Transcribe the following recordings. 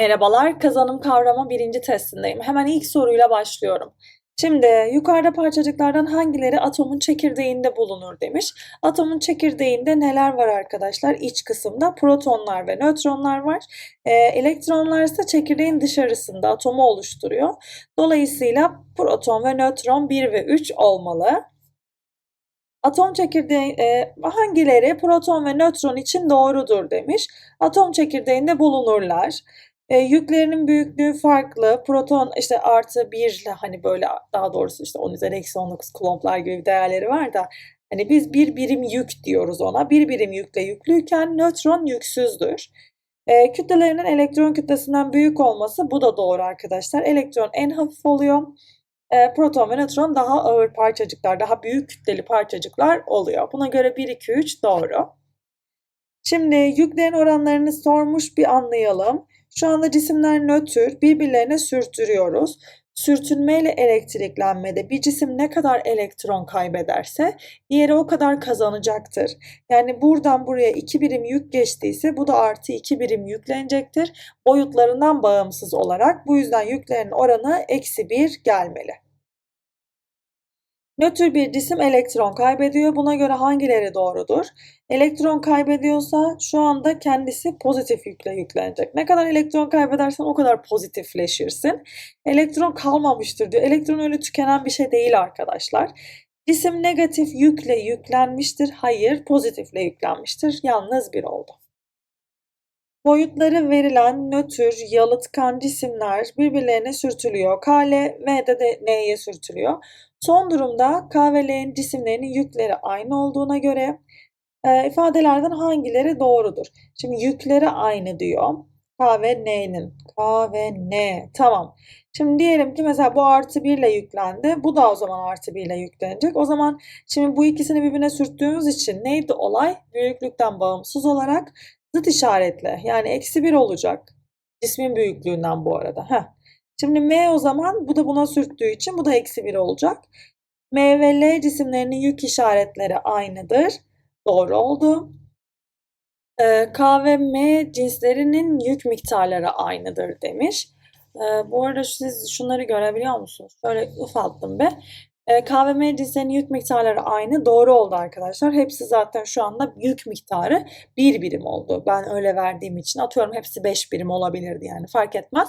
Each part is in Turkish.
Merhabalar, kazanım kavrama birinci testindeyim. Hemen ilk soruyla başlıyorum. Şimdi yukarıda parçacıklardan hangileri atomun çekirdeğinde bulunur demiş. Atomun çekirdeğinde neler var arkadaşlar? İç kısımda protonlar ve nötronlar var. Ee, elektronlar ise çekirdeğin dışarısında atomu oluşturuyor. Dolayısıyla proton ve nötron 1 ve 3 olmalı. Atom çekirdeği e, hangileri proton ve nötron için doğrudur demiş. Atom çekirdeğinde bulunurlar. E, yüklerinin büyüklüğü farklı. Proton işte artı 1 ile hani böyle daha doğrusu işte 10 üzeri eksi 19 kulomplar gibi değerleri var da hani biz bir birim yük diyoruz ona. Bir birim yükle yüklüyken nötron yüksüzdür. E, kütlelerinin elektron kütlesinden büyük olması bu da doğru arkadaşlar. Elektron en hafif oluyor. E, proton ve nötron daha ağır parçacıklar, daha büyük kütleli parçacıklar oluyor. Buna göre 1, 2, 3 doğru. Şimdi yüklerin oranlarını sormuş bir anlayalım. Şu anda cisimler nötr, birbirlerine sürtürüyoruz. Sürtünmeyle elektriklenmede bir cisim ne kadar elektron kaybederse diğeri o kadar kazanacaktır. Yani buradan buraya 2 birim yük geçtiyse bu da artı 2 birim yüklenecektir. Boyutlarından bağımsız olarak. Bu yüzden yüklerin oranı eksi 1 gelmeli. Nötr bir cisim elektron kaybediyor. Buna göre hangileri doğrudur? Elektron kaybediyorsa şu anda kendisi pozitif yükle yüklenecek. Ne kadar elektron kaybedersen o kadar pozitifleşirsin. Elektron kalmamıştır diyor. Elektron öyle tükenen bir şey değil arkadaşlar. Cisim negatif yükle yüklenmiştir. Hayır, pozitifle yüklenmiştir. Yalnız bir oldu. Boyutları verilen nötr, yalıtkan cisimler birbirlerine sürtülüyor. K, L, V de, de N'ye sürtülüyor. Son durumda K ve L'nin cisimlerinin yükleri aynı olduğuna göre e, ifadelerden hangileri doğrudur? Şimdi yükleri aynı diyor. K ve N'nin. K ve N. Tamam. Şimdi diyelim ki mesela bu artı 1 ile yüklendi. Bu da o zaman artı 1 ile yüklenecek. O zaman şimdi bu ikisini birbirine sürttüğümüz için neydi olay? Büyüklükten bağımsız olarak zıt işaretle. Yani eksi 1 olacak. Cismin büyüklüğünden bu arada. Heh. Şimdi M o zaman bu da buna sürttüğü için bu da eksi 1 olacak. M ve L cisimlerinin yük işaretleri aynıdır. Doğru oldu. Ee, K ve M cinslerinin yük miktarları aynıdır demiş. Ee, bu arada siz şunları görebiliyor musunuz? Şöyle ufalttım be. Ee, K ve M cinslerinin yük miktarları aynı. Doğru oldu arkadaşlar. Hepsi zaten şu anda yük miktarı bir birim oldu. Ben öyle verdiğim için atıyorum hepsi 5 birim olabilirdi yani fark etmez.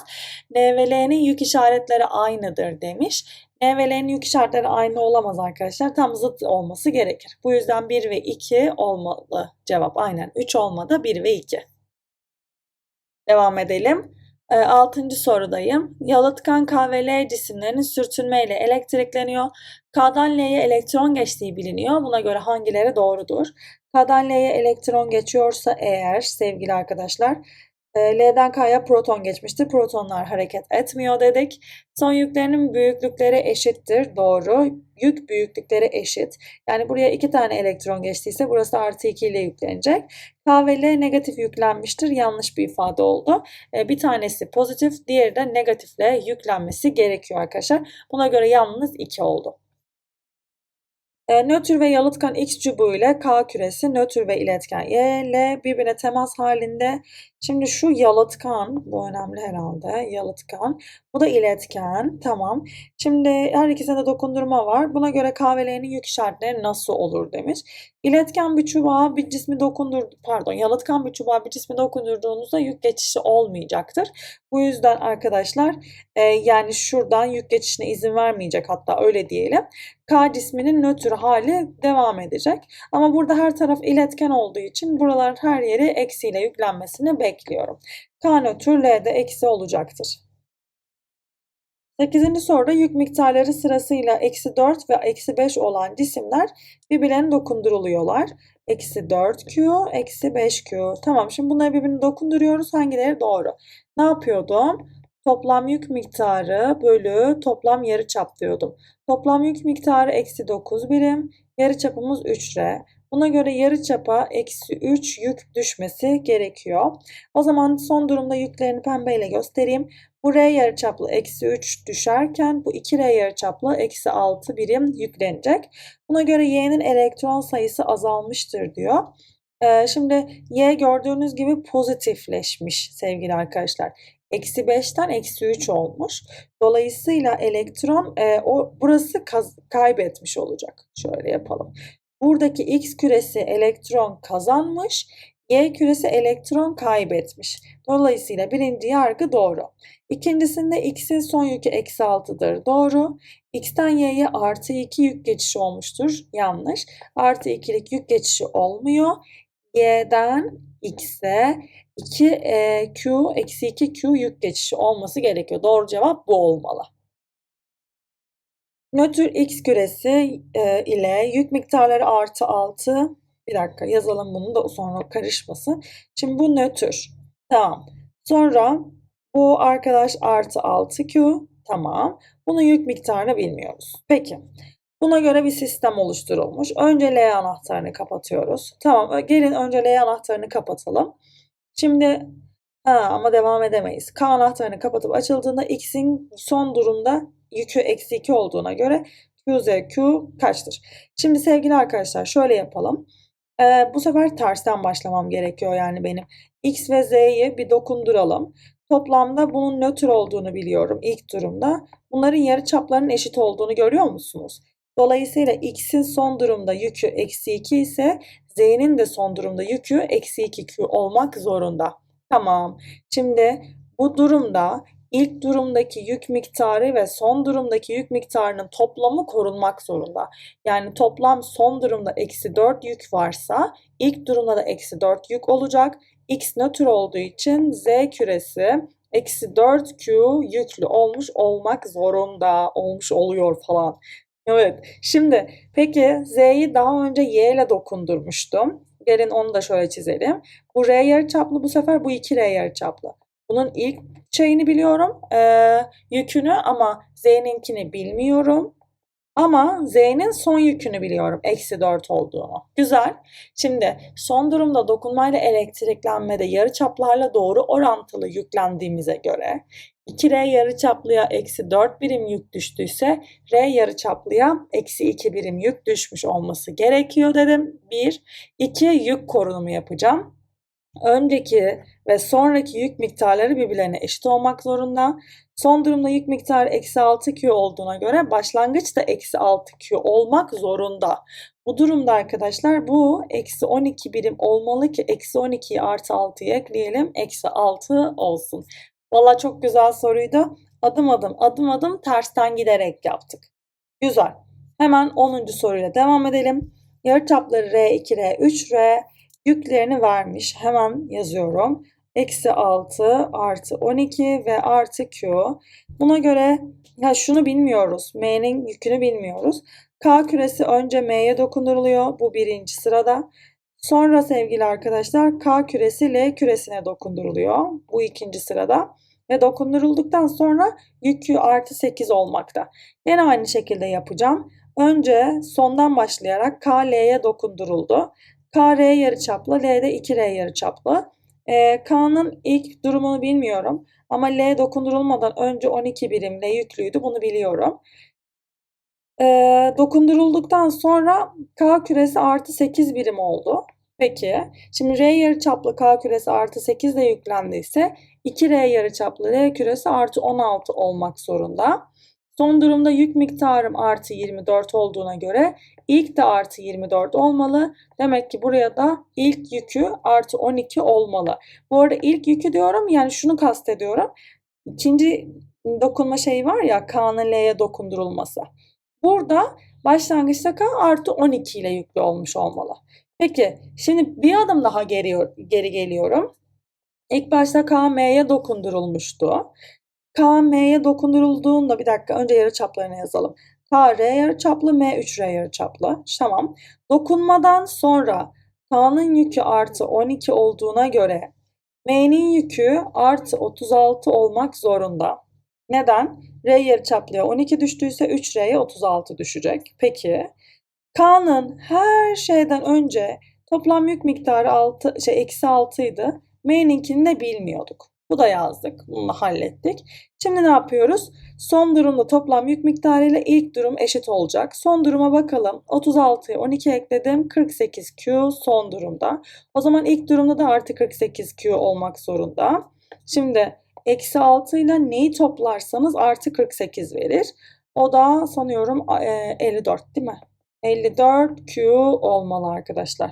N ve L'nin yük işaretleri aynıdır demiş. N ve L'nin yük işaretleri aynı olamaz arkadaşlar. Tam zıt olması gerekir. Bu yüzden 1 ve 2 olmalı. Cevap aynen 3 olmadı 1 ve 2. Devam edelim. E, altıncı sorudayım. Yalıtkan K ve L cisimlerinin sürtünmeyle elektrikleniyor. K'dan L'ye elektron geçtiği biliniyor. Buna göre hangileri doğrudur? K'dan L'ye elektron geçiyorsa eğer sevgili arkadaşlar L'den K'ya proton geçmiştir. Protonlar hareket etmiyor dedik. Son yüklerinin büyüklükleri eşittir. Doğru. Yük büyüklükleri eşit. Yani buraya iki tane elektron geçtiyse burası artı 2 ile yüklenecek. K ve L negatif yüklenmiştir. Yanlış bir ifade oldu. E, bir tanesi pozitif, diğeri de negatifle yüklenmesi gerekiyor arkadaşlar. Buna göre yalnız 2 oldu. E, nötr ve yalıtkan X çubuğu ile K küresi, nötr ve iletken Y ile birbirine temas halinde. Şimdi şu yalıtkan, bu önemli herhalde, yalıtkan. Bu da iletken, tamam. Şimdi her ikisinde dokundurma var. Buna göre K ve L'nin yük işaretleri nasıl olur demiş. İletken bir çubuğa bir cismi dokundur, pardon, yalıtkan bir çubuğa bir cismi dokundurduğunuzda yük geçişi olmayacaktır. Bu yüzden arkadaşlar e, yani şuradan yük geçişine izin vermeyecek hatta öyle diyelim. K cisminin nötr hali devam edecek. Ama burada her taraf iletken olduğu için buraların her yeri eksiyle yüklenmesini bekliyorum. K nötr L'de eksi olacaktır. 8. soruda yük miktarları sırasıyla eksi 4 ve eksi 5 olan cisimler birbirlerine dokunduruluyorlar. Eksi 4Q, eksi 5Q. Tamam şimdi bunları birbirine dokunduruyoruz. Hangileri doğru? Ne yapıyordum? Toplam yük miktarı bölü toplam yarıçap diyordum. Toplam yük miktarı eksi 9 birim. Yarıçapımız 3R. Buna göre yarıçapa eksi 3 yük düşmesi gerekiyor. O zaman son durumda yüklerini pembeyle göstereyim. Bu R yarıçaplı eksi 3 düşerken bu 2R yarıçaplı eksi 6 birim yüklenecek. Buna göre Y'nin elektron sayısı azalmıştır diyor. Ee, şimdi Y gördüğünüz gibi pozitifleşmiş sevgili arkadaşlar. eksi 5'ten eksi 3 olmuş. Dolayısıyla elektron e, o burası kaybetmiş olacak. Şöyle yapalım. Buradaki X küresi elektron kazanmış, Y küresi elektron kaybetmiş. Dolayısıyla birinci yargı doğru. İkincisinde X'in son yükü eksi 6'dır. Doğru. X'ten Y'ye artı 2 yük geçişi olmuştur. Yanlış. Artı 2'lik yük geçişi olmuyor. Y'den X'e 2 e, eksi 2 Q yük geçişi olması gerekiyor. Doğru cevap bu olmalı. Nötr X küresi e, ile yük miktarları artı 6. Bir dakika yazalım bunu da sonra karışmasın. Şimdi bu nötr. Tamam. Sonra bu arkadaş artı 6Q. Tamam. Bunun yük miktarını bilmiyoruz. Peki. Buna göre bir sistem oluşturulmuş. Önce L anahtarını kapatıyoruz. Tamam. Gelin önce L anahtarını kapatalım. Şimdi ha, ama devam edemeyiz. K anahtarını kapatıp açıldığında X'in son durumda yükü eksi 2 olduğuna göre QZ Q kaçtır? Şimdi sevgili arkadaşlar şöyle yapalım. Ee, bu sefer tersten başlamam gerekiyor yani benim. X ve Z'yi bir dokunduralım. Toplamda bunun nötr olduğunu biliyorum ilk durumda. Bunların yarı çaplarının eşit olduğunu görüyor musunuz? Dolayısıyla x'in son durumda yükü eksi 2 ise z'nin de son durumda yükü eksi 2q olmak zorunda. Tamam. Şimdi bu durumda ilk durumdaki yük miktarı ve son durumdaki yük miktarının toplamı korunmak zorunda. Yani toplam son durumda eksi 4 yük varsa ilk durumda da eksi 4 yük olacak. X nötr olduğu için Z küresi eksi 4Q yüklü olmuş olmak zorunda. Olmuş oluyor falan. Evet. Şimdi peki Z'yi daha önce Y ile dokundurmuştum. Gelin onu da şöyle çizelim. Bu R yarıçaplı bu sefer bu 2R yarıçaplı. Bunun ilk şeyini biliyorum. E, yükünü ama Z'ninkini bilmiyorum. Ama Z'nin son yükünü biliyorum. Eksi 4 olduğunu. Güzel. Şimdi son durumda dokunmayla elektriklenmede yarıçaplarla doğru orantılı yüklendiğimize göre 2R yarıçaplıya eksi 4 birim yük düştüyse R yarıçaplıya eksi 2 birim yük düşmüş olması gerekiyor dedim. 1. 2. Yük korunumu yapacağım. Önceki ve sonraki yük miktarları birbirlerine eşit olmak zorunda. Son durumda yük miktarı eksi 6Q olduğuna göre başlangıç da eksi 6Q olmak zorunda. Bu durumda arkadaşlar bu eksi 12 birim olmalı ki eksi 12'yi artı 6'ya ekleyelim. Eksi 6 olsun. Valla çok güzel soruydu. Adım adım adım adım tersten giderek yaptık. Güzel. Hemen 10. soruyla devam edelim. Yarıçapları R2, R3, R yüklerini vermiş. Hemen yazıyorum. Eksi 6 artı 12 ve artı Q. Buna göre ya şunu bilmiyoruz. M'nin yükünü bilmiyoruz. K küresi önce M'ye dokunduruluyor. Bu birinci sırada. Sonra sevgili arkadaşlar K küresi L küresine dokunduruluyor. Bu ikinci sırada. Ve dokundurulduktan sonra yükü artı 8 olmakta. Yine aynı şekilde yapacağım. Önce sondan başlayarak K L'ye dokunduruldu. K R yarıçaplı, L de 2R yarıçaplı. E, K'nın ilk durumunu bilmiyorum. Ama L dokundurulmadan önce 12 birimle yüklüydü. Bunu biliyorum. E, dokundurulduktan sonra K küresi artı 8 birim oldu. Peki. Şimdi R yarıçaplı K küresi artı 8 de yüklendiyse 2R yarıçaplı L küresi artı 16 olmak zorunda. Son durumda yük miktarım artı 24 olduğuna göre ilk de artı 24 olmalı. Demek ki buraya da ilk yükü artı 12 olmalı. Bu arada ilk yükü diyorum yani şunu kastediyorum. İkinci dokunma şeyi var ya K'nın L'ye dokundurulması. Burada başlangıçta K artı 12 ile yüklü olmuş olmalı. Peki şimdi bir adım daha geri, geri geliyorum. İlk başta K M'ye dokundurulmuştu. K M'ye dokundurulduğunda bir dakika önce yarı çaplarını yazalım. R yarıçaplı, M 3R yarıçaplı. Tamam. Dokunmadan sonra K'nın yükü artı 12 olduğuna göre M'nin yükü artı 36 olmak zorunda. Neden? R yarıçaplıya 12 düştüyse 3R'ye 36 düşecek. Peki. K'nın her şeyden önce toplam yük miktarı 6, şey, eksi 6 idi. M'ninkini de bilmiyorduk. Bu da yazdık. Bunu da hallettik. Şimdi ne yapıyoruz? Son durumda toplam yük miktarı ile ilk durum eşit olacak. Son duruma bakalım. 36'ya 12 ekledim. 48Q son durumda. O zaman ilk durumda da artı 48Q olmak zorunda. Şimdi Eksi 6 ile neyi toplarsanız artı 48 verir. O da sanıyorum e, 54 değil mi? 54Q olmalı arkadaşlar.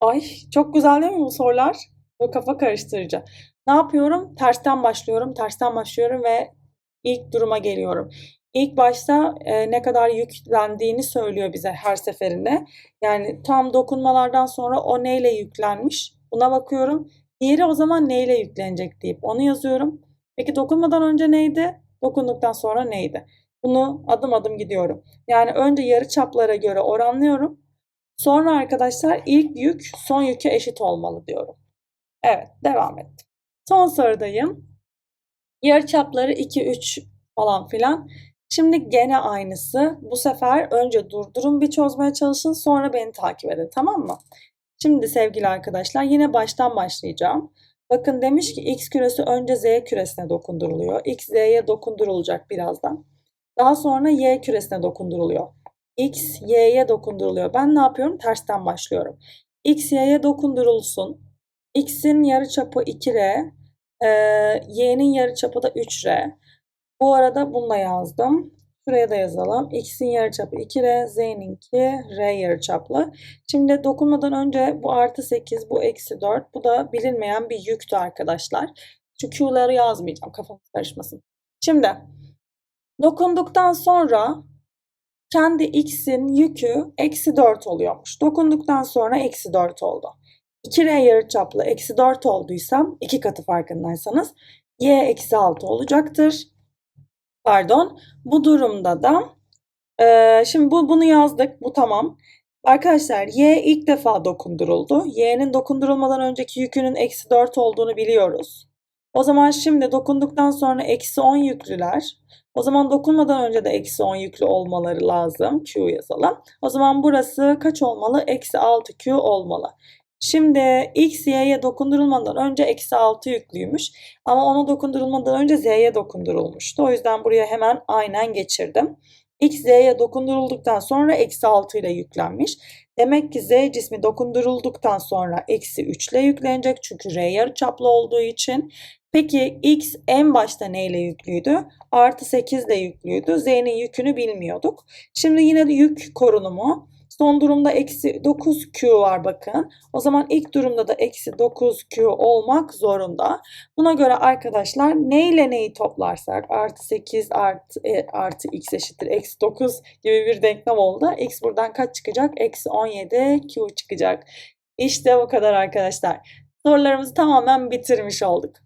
Ay çok güzel değil mi bu sorular? Bu kafa karıştırıcı. Ne yapıyorum? Tersten başlıyorum, tersten başlıyorum ve ilk duruma geliyorum. İlk başta e, ne kadar yüklendiğini söylüyor bize her seferinde. Yani tam dokunmalardan sonra o neyle yüklenmiş buna bakıyorum. Diğeri o zaman neyle yüklenecek deyip onu yazıyorum. Peki dokunmadan önce neydi? Dokunduktan sonra neydi? Bunu adım adım gidiyorum. Yani önce yarı çaplara göre oranlıyorum. Sonra arkadaşlar ilk yük son yüke eşit olmalı diyorum. Evet devam ettim. Son sorudayım. Yarı çapları 2, 3 falan filan. Şimdi gene aynısı. Bu sefer önce durdurun bir çözmeye çalışın sonra beni takip edin tamam mı? Şimdi sevgili arkadaşlar yine baştan başlayacağım. Bakın demiş ki x küresi önce z küresine dokunduruluyor. x z'ye dokundurulacak birazdan. Daha sonra y küresine dokunduruluyor. x y'ye dokunduruluyor. Ben ne yapıyorum? Tersten başlıyorum. x y'ye dokundurulsun. X'in yarıçapı 2r, e, y'nin yarıçapı da 3r. Bu arada bunu da yazdım. Şuraya da yazalım. X'in yarıçapı 2R, Z'ninki R yarıçaplı. Şimdi dokunmadan önce bu artı 8, bu eksi 4. Bu da bilinmeyen bir yüktü arkadaşlar. Şu Q'ları yazmayacağım kafam karışmasın. Şimdi dokunduktan sonra kendi X'in yükü eksi 4 oluyormuş. Dokunduktan sonra eksi 4 oldu. 2R yarıçaplı eksi 4 olduysam iki katı farkındaysanız Y eksi 6 olacaktır. Pardon. Bu durumda da e, şimdi bu bunu yazdık. Bu tamam. Arkadaşlar y ilk defa dokunduruldu. y'nin dokundurulmadan önceki yükünün eksi 4 olduğunu biliyoruz. O zaman şimdi dokunduktan sonra eksi 10 yüklüler. O zaman dokunmadan önce de eksi 10 yüklü olmaları lazım. Q yazalım. O zaman burası kaç olmalı? Eksi 6Q olmalı. Şimdi x, y'ye dokundurulmadan önce eksi 6 yüklüymüş. Ama ona dokundurulmadan önce z'ye dokundurulmuştu. O yüzden buraya hemen aynen geçirdim. x, z'ye dokundurulduktan sonra eksi 6 ile yüklenmiş. Demek ki z cismi dokundurulduktan sonra eksi 3 ile yüklenecek. Çünkü r yarıçaplı olduğu için. Peki x en başta neyle yüklüydü? Artı 8 ile yüklüydü. z'nin yükünü bilmiyorduk. Şimdi yine yük korunumu. Son durumda eksi 9Q var bakın. O zaman ilk durumda da eksi 9Q olmak zorunda. Buna göre arkadaşlar ne ile neyi toplarsak artı 8 artı, e, artı x eşittir eksi 9 gibi bir denklem oldu. X buradan kaç çıkacak? Eksi 17 Q çıkacak. İşte bu kadar arkadaşlar. Sorularımızı tamamen bitirmiş olduk.